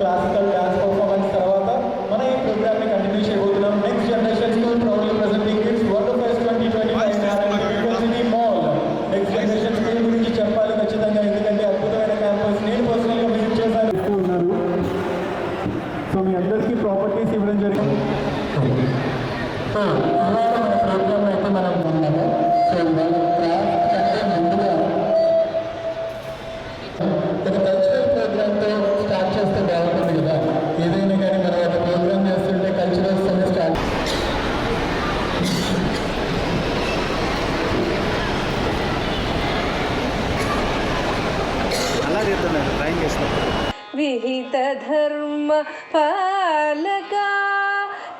Classical dance performance తర్వాత మన ఈ ప్రోగ్రామ్ని కంటిన్యూ చేయబోతున్నాం. Next generation school proudly presenting kids water fest twenty twenty five mall next generation school గురించి చెప్పాలి ఖచ్చితంగా ఎందుకంటే అద్భుతమైన క్యాంపస్ నేను పర్సనల్గా విజిట్ చేశాను ఉన్నారు. సో మీ అందరికీ ప్రాపర్టీస్ ఇవ్వడం జరిగింది. సో ఇవాళ మన ప్రోగ్రామ్ అయితే మనం ఉన్నాము సో అలా చేస్తున్నాను డ్రాయింగ్ చేసినప్పుడు విహిత ధర్మ పాలక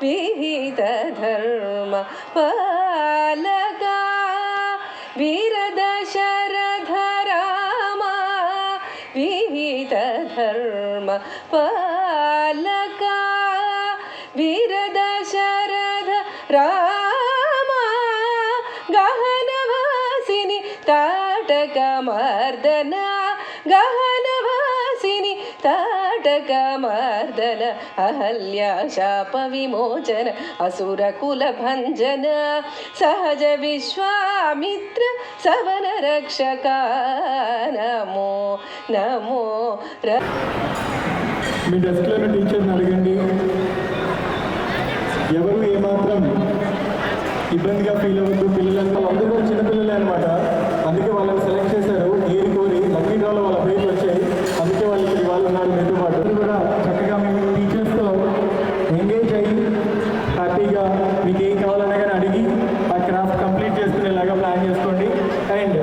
విహిత ధర్మ పాలక వీర దశరథ రామ విహిత ధర్మ పాలక వీర దశరథ రామ గహనవాసిని తాటక మర్దన గహనవాసిని తాటక మర్దన అహల్య శాప విమోచన అసుర కుల భంజన సహజ విశ్వామిత్ర సవన రక్షక నమో నమో మీ డెస్క్లో టీచర్ని అడగండి. ఎవరు ఏమాత్రం ఇబ్బందిగా ఫీల్ అవ్వద్దు. పిల్లలంతా అందరూ చిన్నపిల్లలే అనమాట అందుకే వాళ్ళని సెలెక్ట్ ఉన్నారు మీతో కూడా చక్కగా మేము టీచర్స్తో ఎంగేజ్ అయ్యి హ్యాపీగా మీకు ఏం కావాలన్నా కానీ అడిగి ఆ క్రాఫ్ట్ కంప్లీట్ చేసుకునేలాగా ప్లాన్ చేసుకోండి. And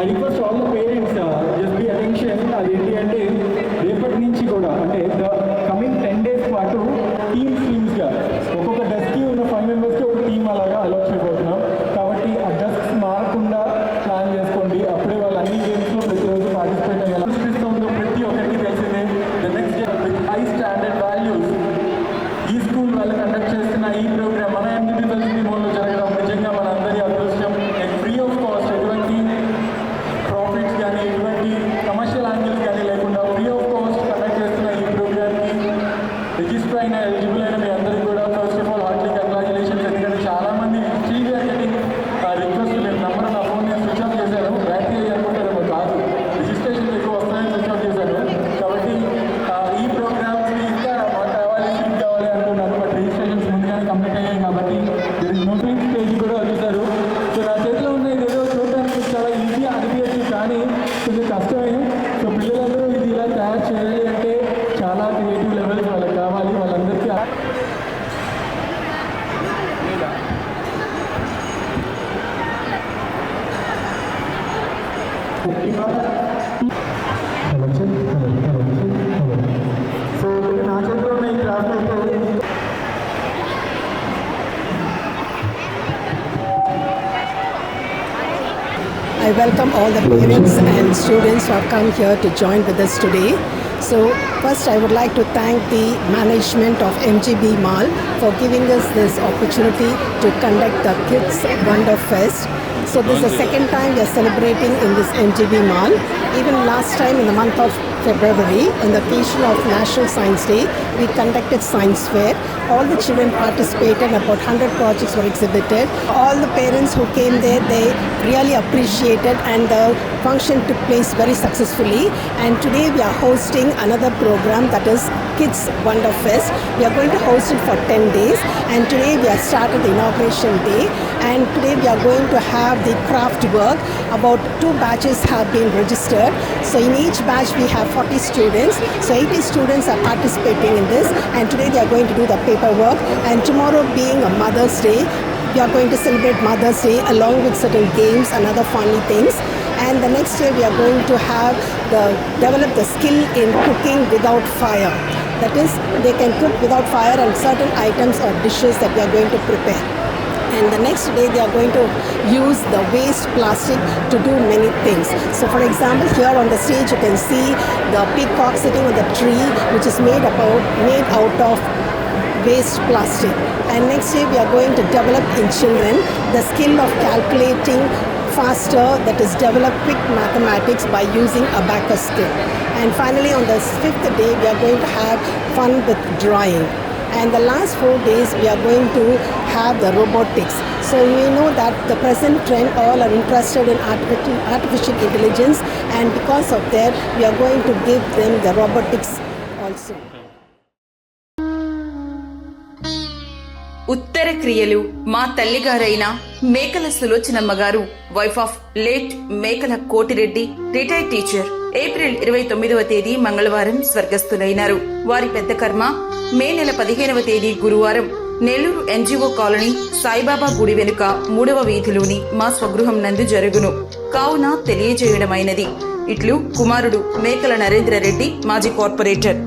I request all the parents just be attention అదేంటి అంటే రేపటి నుంచి కూడా అంటే ద కమింగ్ టెన్ డేస్ పాటు టీమ్ ఈ స్కూల్ వాళ్ళు కండక్ట్ చేస్తున్న ఈ ప్రోగ్రామ్ మన del 90. I welcome all the parents and students who have come here to join with us today. So, first, I would like to thank the management of MGB Mall for giving us this opportunity to conduct the Kids Wonder Fest. So, this is the second time we are celebrating in this MGB Mall. Even last time in the month of February, on the occasion of National Science Day, we conducted science fair. All the children participated, about 100 projects were exhibited. All the parents who came there, they really appreciated and the function took place very successfully. And today we are hosting another program that is Kids Wonder Fest. We are going to host it for 10 days and today we have started the inauguration day and today we are going to have the craft work. About two batches have been registered. So in each batch we have 40 students. So 80 students are participating in this and today they are going to do the paperwork and tomorrow being a Mother's Day, we are going to celebrate Mother's Day along with certain games and other funny things. And the next day we are going to have the develop the skill in cooking without fire. That is, they can cook without fire and certain items or dishes that we are going to prepare. And the next day they are going to use the waste plastic to do many things. So, for example, here on the stage you can see the peacock sitting on the tree, which is made about made out of waste plastic. And next day we are going to develop in children the skill of calculating faster, that is, develop quick mathematics by using abacus skill. And finally, on the fifth day, we are going to have fun with drawing. And the last four days, we are going to have the robotics. So we know that the present trend, all are interested in artificial, artificial intelligence, and because of that, we are going to give them the robotics also. ఉత్తర క్రియలు మా తల్లిగారైన మేకల సులోచనమ్మ గారు wife of late మేకల Koti Reddy retired teacher April ఇరవై తొమ్మిదవ తేదీ మంగళవారం స్వర్గస్థులైనారు. వారి పెద్ద కర్మ మే నెల పదిహేనవ తేదీ గురువారం నెల్లూరు ఎన్జీఓ కాలనీ సాయిబాబా గుడి వెనుక మూడవ వీధిలోని మా స్వగృహం నందు జరుగును. కావున తెలియజేయడమైనది. ఇట్లు కుమారుడు మేకల నరేంద్ర రెడ్డి మాజీ కార్పొరేటర్.